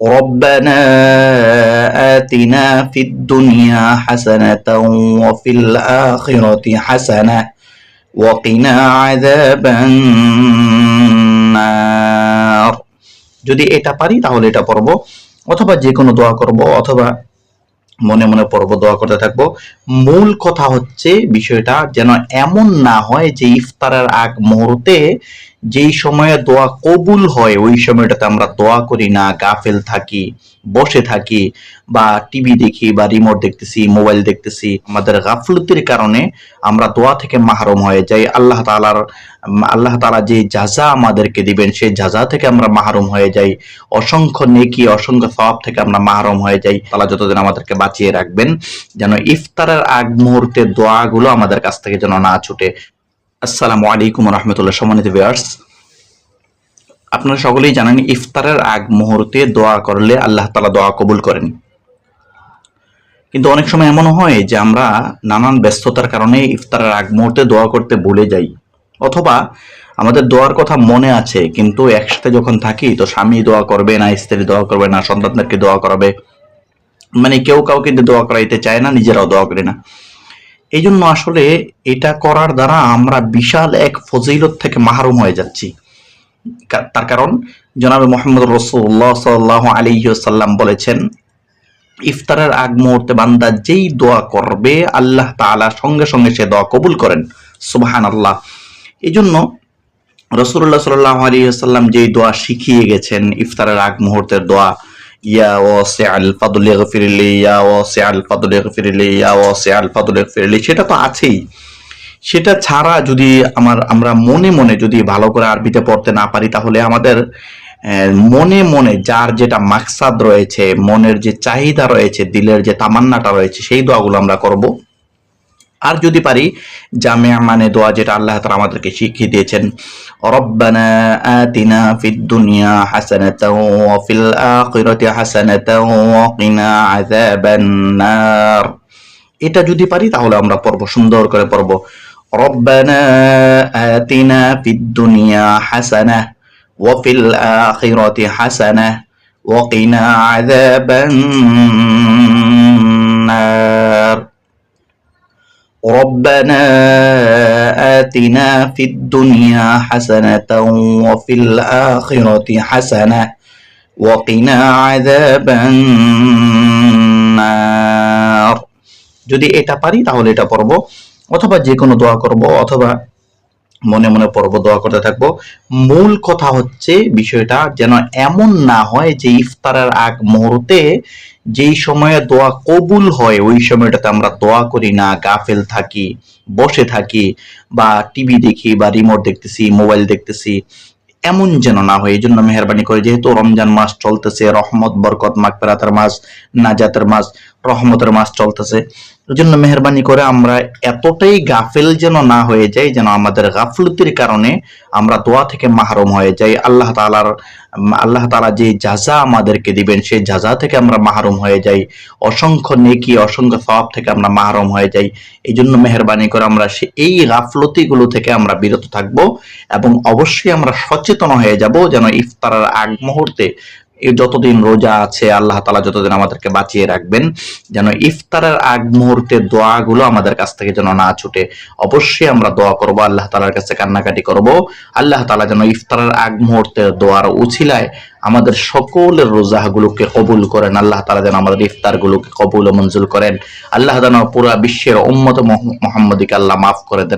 ربنا آتنا في الدنيا حسنة وفي الآخرة حسنة وقنا عذاب النار যদি এটা পারি তাহলে এটা পড়বো অথবা যে কোনো দোয়া করব অথবা মনে মনে পর্ব দোয়া করতে থাকবো মূল কথা হচ্ছে বিষয়টা যেন এমন না হয় যে ইফতারের আগ মুহূর্তে যেই সময়ে দোয়া কবুল হয়, ওই সময়টাতে আমরা দোয়া করি, না, গাফেল থাকি, বসে থাকি বা টিভি দেখি বা রিমোট দেখতেছি মোবাইল দেখতেছি। আমাদের গাফলতির কারণে আমরা দোয়া থেকে মাহরুম হয়ে যাই। আল্লাহ তালার আল্লাহ তালা যে যাজা আমাদেরকে দিবেন, সেই যাজা থেকে আমরা মাহরুম হয়ে যাই। অসংখ্য নেকি, অসংখ্য সব থেকে আমরা মাহরুম হয়ে যাই। তালা যতদিন আমাদেরকে বাঁচিয়ে রাখবেন, যেন ইফতারের আগ মুহূর্তে দোয়াগুলো আমাদের কাছ থেকে যেন না ছুটে। আসসালামু আলাইকুম রহমতুল্লাহ সম্মানিত ভিউয়ার্স আপনারা সকলেই জানেন ইফতারের আগ মুহূর্তে দোয়া করলে আল্লাহ তালা দোয়া কবুল করেন। কিন্তু অনেক সময় এমন হয় যে আমরা নানান ব্যস্ততার কারণে ইফতারের আগ মুহূর্তে দোয়া করতে ভুলে যাই। অথবা আমাদের দোয়ার কথা মনে আছে, কিন্তু একসাথে যখন থাকি তো স্বামী দোয়া করবে না, স্ত্রী দোয়া করবে না, সন্তানদেরকে দোয়া করাবে। মানে কেউ কাউকে দোয়া করাইতে চায় না, নিজেরাও দোয়া করে না। এই জন্য আসলে এটা করার দ্বারা আমরা বিশাল এক ফজিলত থেকে মাহরুম হয়ে যাচ্ছি। তার কারণ জনাবে মোহাম্মদ রসুল্লাহ সাল্লাহ আলী সাল্লাম বলেছেন, ইফতারের আগ মুহূর্তে বান্দা যেই দোয়া করবে, আল্লাহ তাআলা সঙ্গে সঙ্গে সে দোয়া কবুল করেন। সুবাহান আল্লাহ এই জন্য রসুল্লাহ সাল্লাহ আলী সাল্লাম যেই দোয়া শিখিয়ে গেছেন, ইফতারের আগ মুহূর্তের দোয়া ইয়া واسع الفضل اغفر لي, يا واسع الفضل اغفر لي ইয়া واسع আল اغفر لي. সেটা তো আছেই। সেটা ছাড়া যদি আমার আমরা মনে মনে যদি ভালো করে আরবিতে পড়তে না পারি, তাহলে আমাদের মনে মনে যার যেটা মাকসাদ রয়েছে, মনের যে চাহিদা রয়েছে, দিলের যে তামান্নাটা রয়েছে, সেই দোয়াগুলো আমরা করব। আর যদি পারি জামিয়া মানে দোয়া যেটা আল্লাহ তাআলা আমাদেরকে শিখিয়ে দিয়েছেন ফিদ দুনিয়া এটা যদি পারি, তাহলে আমরা পড়ব, সুন্দর করে পড়ব, রব্বানা ফিদ দুনিয়া নার। ربنا آتنا في الدنيا حسنة وفي الآخرة حسنة وقنا عذاب النار যদি এটা পারি তাহলে এটা পড়ব অথবা যে কোনো দোয়া করব অথবা মনে মনে পর্ব দোয়া করতে থাকবো মূল কথা হচ্ছে বিষয়টা যেন এমন না হয় যে ইফতারের আগ মুহূর্তে যেই সময়ে দোয়া কবুল হয়, ওই সময়টাতে আমরা দোয়া করি না, গাফেল থাকি, বসে থাকি বা টিভি দেখি বা রিমোট দেখতেছি মোবাইল দেখতেছি, এমন যেন না হয়। এই জন্য মেহরবানি করে, যেহেতু রমজান মাস চলতেছে, রহমত, বরকত মাকপেরাতের মাস, নাজাতের মাস, রহমতের মাস চলতেছে জন্য মেহরবানি করে আমরা এতটাই গাফেল যেন না হয়ে যাই যেন আমাদের গাফলতির কারণে আমরা দোয়া থেকে মাহরুম হয়ে যাই। আল্লাহ তাআলার উম, আল্লাহ তাআলা যে যাজা আমাদেরকে দিবেন সেই যাজা থেকে আমরা মাহরুম হয়ে যাই। অসংখ্য নেকি অসংখ্য সওয়াব থেকে আমরা মাহরুম হয়ে যাই। এই জন্য মেহরবানি করে আমরা সে- এই গাফলতিগুলো থেকে আমরা বিরত থাকব এবং অবশ্যই আমরা সচেতন হয়ে যাব যেন ইফতারের আগ মুহূর্তে যতদিন রোজা আছে, আল্লাহ তাআলা যতদিন আমাদেরকে বাঁচিয়ে রাখবেন, যেন ইফতারের আগ মুহূর্তের দোয়াগুলো আমাদের কাছ থেকে যেন না ছুটে। অবশ্যই আমরা দোয়া করব, আল্লাহ তাআলার কাছে কান্নাকাটি করব। আল্লাহ তালা যেন ইফতারের আগ মুহূর্তের দোয়ার উছিলায় আমাদের সকলের রোজাগুলোকে কবুল করেন। আল্লাহ তালা যেন আমাদের ইফতারগুলোকে কবুল ও মঞ্জুর করেন। আল্লাহ যেন পুরা বিশ্বের উম্মত মোহাম্মদীকে আল্লাহ মাফ করে দেন।